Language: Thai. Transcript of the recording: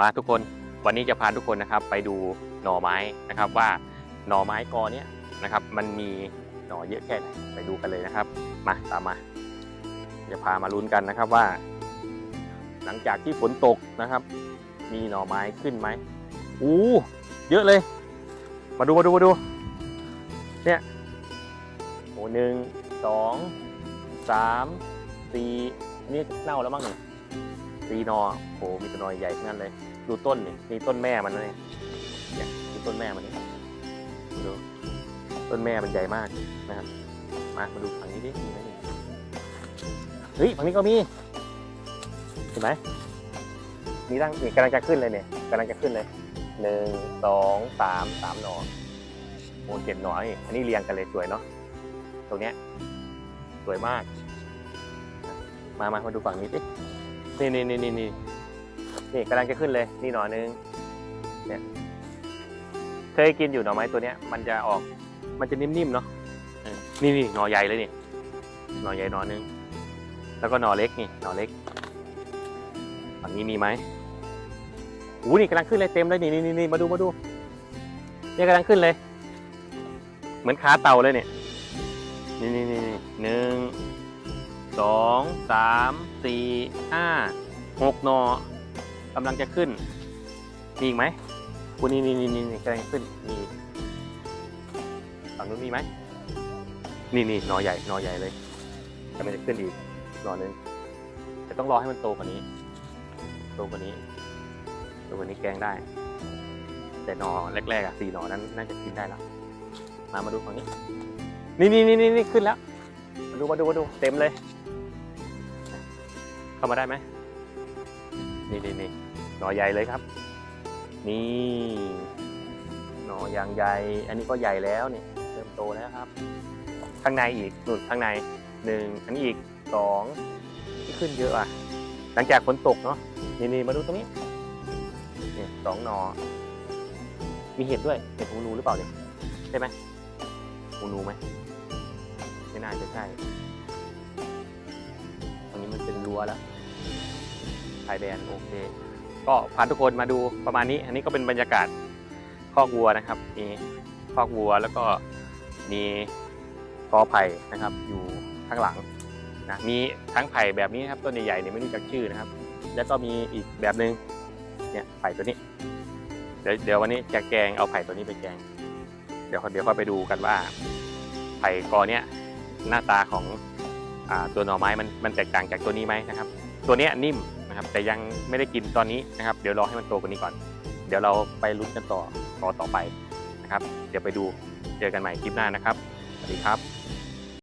มาทุกคนวันนี้จะพาทุกคนนะครับไปดูหน่อไม้นะครับว่าหน่อไม้กอเนี้ยนะครับมันมีหน่อเยอะแค่ไหนไปดูกันเลยนะครับ มาตามมาจะพามาลุ้นกันนะครับว่า หลังจากที่ฝนตกนะครับ มีหน่อไม้ขึ้นไหมอู้เยอะเลย มาดูมาดูมาดูเนี่ยโอ้หนึ่งสองสามสี่นี่เน่าแล้วมั้งเนี่ย สี่นอโอ้มีแตัวนอใหญ่ทั้งนั้นเลยดูต้นนี่นี่ต้นแม่มันนะนี่เนี่ยดูต้นแม่มันนี่ดูต้นแม่มันใหญ่มากนะครับ มามาดูฝั่งนี้ดิมีไหมนี่เฮ้ยฝั่งนี้ก็มีเห็นไหมมีตั้งนี่กำลังจะขึ้นเลยเนี่ยกำลังจะขึ้นเลยหนึ่งสองสามสามหนอโอ้เจ็ดหนอนี่อันนี้เรียงกันเลยสวยเนาะตรงเนี้ยสวยมาก มามามาดูฝั่งนี้ดิ นี่นี่นี่นี่นี่นี่กำลังจะขึ้นเลย นี่หนอนึง เนี่ย เคยกินอยู่หน่อไม้ตัวเนี้ย มันจะออก มันจะนิ่มๆเนาะนี่นี่หน่อใหญ่เลยนี่ หน่อใหญ่หน่อนึง แล้วก็หน่อเล็กนี่ หน่อเล็ก ฝั่งนี้มีไหมอู้นี่กำลังขึ้นเลยเต็มเลยนี่นี่นี่มาดูมาดู เนี่ยกำลังขึ้นเลย เหมือนขาเต่าเลยเนี่ย นี่นี่นี่หนึ่ง สองสามสี่ห้าหกหนอกำลังจะขึ้นมีอีกไหมคุณนี่นี่นี่นี่กำลังขึ้นมีฝั่งนู้นมีไหมนี่นี่หนอใหญ่หนอใหญ่เลยกำลังจะขึ้นอีกหนอหนึงแต่ต้องรอให้มันโตกว่านี้ โตกว่านี้โตกว่านี้แกงได้ แต่หนอแรกๆอะสี่หนอนั้นน่าจะกินได้แล้วมามาดูฝั่งนี้ นี่นี่นี่นี่ขึ้นแล้วมาดูมาดูมาดูเต็มเลย เข้ามาได้ไหมนี่นี่นี่หน่อใหญ่เลยครับ นี่ หน่อยางใหญ่ อันนี้ก็ใหญ่แล้วนี่เริ่มโตแล้วครับ ข้างในอีกนู่นข้างในหนึ่งอันนี้อีกสองที่ขึ้นเยอะอะ หลังจากฝนตกเนาะนี่นี่มาดูตรงนี้นี่สองหนอ มีเห็ดด้วยเห็ดหูนูหรือเปล่าเนี่ยใช่ไหมหูนูไหมไม่น่าจะใช่ รั้วแล้วชายแดนโอเค ก็พาทุกคนมาดูประมาณนี้ อันนี้ก็เป็นบรรยากาศคอกวัวนะครับ มีคอกวัวแล้วก็มีกอไผ่นะครับ อยู่ข้างหลังนะมีทั้งไผ่แบบนี้นะครับต้นใหญ่ๆเนี่ยไม่รู้จักชื่อนะครับ แล้วก็มีอีกแบบหนึ่งเนี่ยไผ่ตัวนี้ เดี๋ยวเดี๋ยววันนี้จะแกงเอาไผ่ตัวนี้ไปแกง เดี๋ยวเดี๋ยวค่อยไปดูกันว่าไผ่กอเนี้ยหน้าตาของ ตัวหน่อไม้มันมันแตกต่างจากตัวนี้ไหมนะครับ ตัวนี้นิ่มนะครับแต่ยังไม่ได้กินตอนนี้นะครับ เดี๋ยวรอให้มันโตกว่านี้ก่อน เดี๋ยวเราไปลุ้นกันต่อต่อต่อไปนะครับ เดี๋ยวไปดูเจอกันใหม่คลิปหน้านะครับสวัสดีครับ